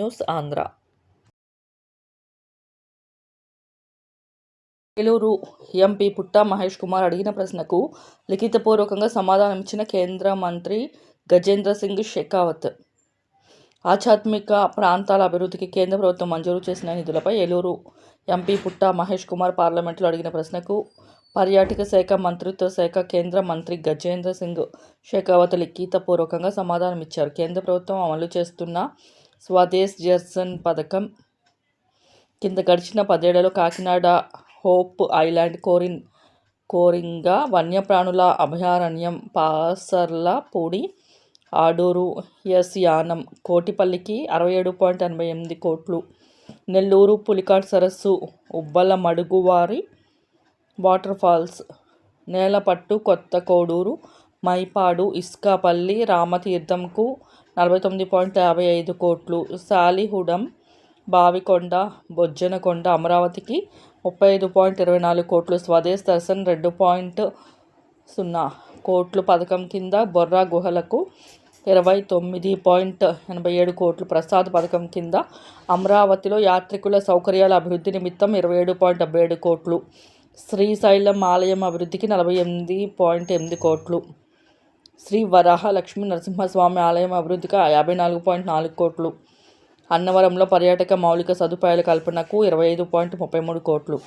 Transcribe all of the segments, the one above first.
News Andhra Eluru MP Putta Mahesh Kumar అడిగిన ప్రశ్నకు లిఖితపూర్వకంగా సమాధానం ఇచ్చిన కేంద్ర మంత్రి గజేంద్ర సింగ్ షెకావత్. ఆధ్యాత్మిక ప్రాంతాల అభివృద్ధికి కేంద్ర ప్రభుత్వం మంజూరు చేసిన నిధులపై ఏలూరు ఎంపీ పుట్టా మహేష్ కుమార్ పార్లమెంటులో అడిగిన ప్రశ్నకు పర్యాటక శాఖ మంత్రిత్వ శాఖ కేంద్ర మంత్రి గజేంద్ర సింగ్ షెకావత్ లిఖితపూర్వకంగా సమాధానమిచ్చారు కేంద్ర ప్రభుత్వం అమలు చేస్తున్న స్వదేశ్ జర్సన్ పథకం కింద గడిచిన పదేళ్ళలో కాకినాడ హోప్ ఐలాండ్ కోరిన్ కోరింగ వన్యప్రాణుల అభయారణ్యం పాసర్లపూడి ఆడూరు ఎస్ యానం కోటిపల్లికి అరవై ఏడు పాయింట్ ఎనభై ఎనిమిది కోట్లు. నెల్లూరు పులికాట్ సరస్సు ఉబ్బల మడుగువారి వాటర్ ఫాల్స్ నేలపట్టు కొత్త కోడూరు మైపాడు ఇస్కాపల్లి రామతీర్థంకు నలభై తొమ్మిది పాయింట్ యాభై ఐదు కోట్లు. సాలిహుడం బావికొండ బొజ్జనకొండ అమరావతికి ముప్పై ఐదు పాయింట్ ఇరవై నాలుగు కోట్లు. స్వదేశ్ దర్శన్ రెండు పాయింట్ సున్నా కోట్లు పథకం కింద బొర్రా గుహలకు ఇరవై తొమ్మిది పాయింట్ ఎనభై ఏడు కోట్లు. ప్రసాద్ పథకం కింద అమరావతిలో యాత్రికుల సౌకర్యాల అభివృద్ధి నిమిత్తం ఇరవై ఏడు పాయింట్ డెబ్బై ఏడు కోట్లు. శ్రీశైలం ఆలయం అభివృద్ధికి నలభై ఎనిమిది పాయింట్ ఎనిమిది కోట్లు. శ్రీ వరాహ లక్ష్మీ నరసింహస్వామి ఆలయం అభివృద్ధికి యాభై నాలుగు పాయింట్ నాలుగు కోట్లు. అన్నవరంలో పర్యాటక మౌలిక సదుపాయాల కల్పనకు ఇరవై ఐదు పాయింట్ ముప్పై మూడు కోట్లు.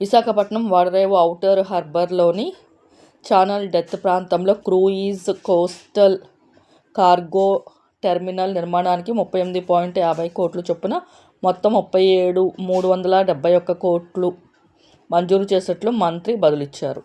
విశాఖపట్నం వడరేవు ఔటర్ హార్బర్లోని ఛానల్ డెత్ ప్రాంతంలో క్రూయిజ్ కోస్టల్ కార్గో టెర్మినల్ నిర్మాణానికి ముప్పై ఎనిమిది పాయింట్ యాభై కోట్లు చొప్పున మొత్తం ముప్పై ఏడు మూడు వందల డెబ్బై ఒక్క కోట్లు మంజూరు చేసినట్లు మంత్రి బదులిచ్చారు.